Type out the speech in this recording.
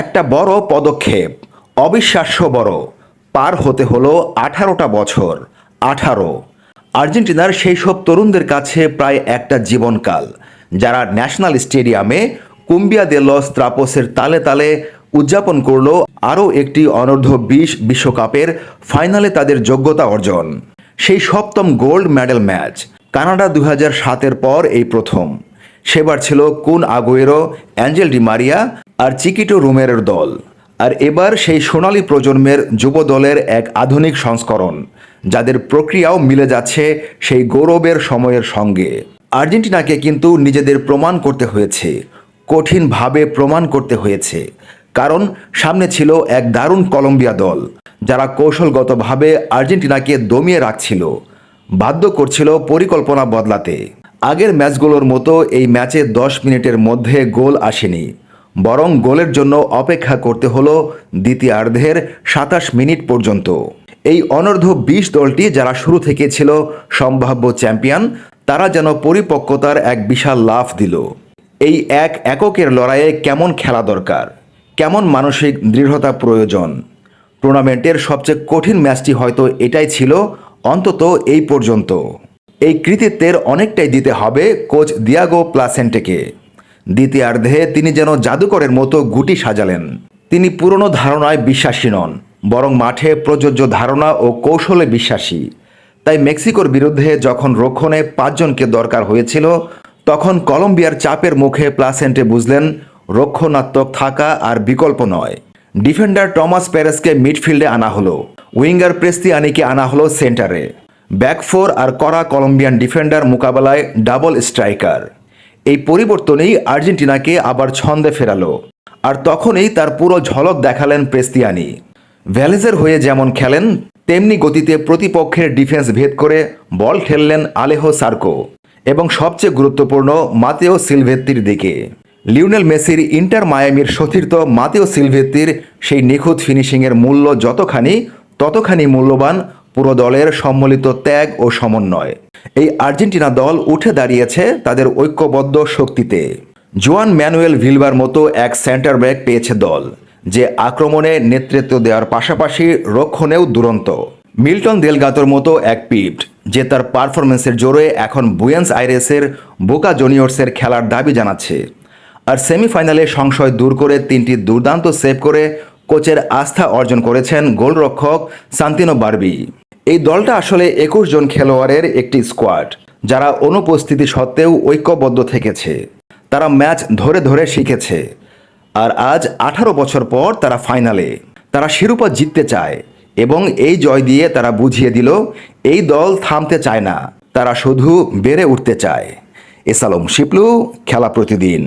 একটা বড় পদক্ষেপ, অবিশ্বাস্য বড়, পার হতে হলো আঠারোটা বছর, আঠারো। আর্জেন্টিনার সেই সব তরুণদের কাছে প্রায় একটা জীবনকাল, যারা ন্যাশনাল স্টেডিয়ামে কুম্বিয়া দে লস ত্রাপোসের তালে তালে উদযাপন করল আরও একটি অনূর্ধ্ব বিশ বিশ্বকাপের ফাইনালে তাদের যোগ্যতা অর্জন। সেই সপ্তম গোল্ড মেডেল ম্যাচ, কানাডা দু হাজার সাতের পর এই প্রথম। সেবার ছিল Kun Aguero, Angel Di Maria আর চিকিটো রুমের দল। আর এবার সেই সোনালী প্রজন্মের যুব দলের এক আধুনিক সংস্করণ, যাদের প্রক্রিয়াও মিলে যাচ্ছে সেই গৌরবের সময়ের সঙ্গে। আর্জেন্টিনাকে কিন্তু নিজেদের প্রমাণ করতে হয়েছে, কঠিনভাবে প্রমাণ করতে হয়েছে। কারণ সামনে ছিল এক দারুণ কলম্বিয়া দল, যারা কৌশলগতভাবে আর্জেন্টিনাকে দমিয়ে রাখছিল, বাধ্য করছিল পরিকল্পনা বদলাতে। আগের ম্যাচগুলোর মতো এই ম্যাচে দশ মিনিটের মধ্যে গোল আসেনি। বরং গোলের জন্য অপেক্ষা করতে হলো দ্বিতীয়ার্ধের সাতাশ মিনিট পর্যন্ত। এই অনর্ধ্ব বিশ দলটি যারা শুরু থেকে ছিল সম্ভাব্য চ্যাম্পিয়ন, তারা যেন পরিপক্কতার এক বিশাল লাফ দিল। এই এক এককের লড়াইয়ে কেমন খেলা দরকার? কেমন মানসিক দৃঢ়তা প্রয়োজন? টুর্নামেন্টের সবচেয়ে কঠিন ম্যাচটি হয়তো এটাই ছিল, অন্তত এই পর্যন্ত। এই কৃতিত্বের অনেকটাই দিতে হবে কোচ দিয়াগো প্লাসেন্টেকে। দ্বিতীয়ার্ধে তিনি যেন জাদুকরের মতো গুটি সাজালেন। তিনি পুরনো ধারণায় বিশ্বাসী নন, বরং মাঠে প্রযোজ্য ধারণা ও কৌশলে বিশ্বাসী। তাই মেক্সিকোর বিরুদ্ধে যখন রক্ষণে পাঁচজনকে দরকার হয়েছিল, তখন কলম্বিয়ার চাপের মুখে প্লাসেন্টে বুঝলেন, রক্ষণাত্মক থাকা আর বিকল্প নয়। ডিফেন্ডার টমাস প্যারেসকে মিডফিল্ডে আনা হলো, উইঙ্গার প্রেস্তিয়ানিকে আনা হলো সেন্টারে। ব্যাকফোর আর করা কলম্বিয়ান ডিফেন্ডার মোকাবেলায় ডাবল স্ট্রাইকার। এই পরিবর্তনেই আর্জেন্টিনাকে আবার ছন্দে ফেরালো। আর তখনই তার পুরো ঝলক দেখালেন প্রেস্তিয়ানি ভ্যালেজের হয়ে যেমন খেলেন, তেমনি গতিতে প্রতিপক্ষের ডিফেন্স ভেদ করে বল ঠেললেন আলেহো সার্কো এবং সবচেয়ে গুরুত্বপূর্ণ মাতেও সিলভেত্তির দিকে। লিওনেল মেসির ইন্টার মায়ামির সতীর্থ মাতেও সিলভেত্তির সেই নিখুঁত ফিনিশিংয়ের মূল্য যতখানি, ততখানি মূল্যবান পুরো দলের সম্মিলিত ত্যাগ ও সমন্বয়। এই আর্জেন্টিনা দল উঠে দাঁড়িয়েছে তাদের ঐক্যবদ্ধ শক্তিতে। জোয়ান ম্যানুয়েল ভিলবার মতো এক সেন্টার ব্যাক পেয়েছে দল, যে আক্রমণে নেতৃত্ব দেওয়ার পাশাপাশি রক্ষণেও দুরন্ত। মিল্টন দেলগাতোর মতো এক পিপ্ট যে তার পারফরমেন্সের জোরে এখন বুয়েন্স আইরেসের বোকা জুনিয়র্সের খেলার দাবি জানাচ্ছে। আর সেমিফাইনালে সংশয় দূর করে তিনটি দুর্দান্ত সেভ করে কোচের আস্থা অর্জন করেছেন গোলরক্ষক সান্তিনো বার্বি। এই দলটা আসলে একুশ জন খেলোয়াড়ের একটি স্কোয়াড যারা অনুপস্থিতি সত্ত্বেও ঐক্যবদ্ধ থেকেছে। তারা ম্যাচ ধরে ধরে শিখেছে। আর আজ আঠারো বছর পর তারা ফাইনালে তারা শিরোপা জিততে চায় এবং এই জয় দিয়ে তারা বুঝিয়ে দিল, এই দল থামতে চায় না। তারা শুধু বেড়ে উঠতে চায়। এসালম শিপলু, খেলা প্রতিদিন।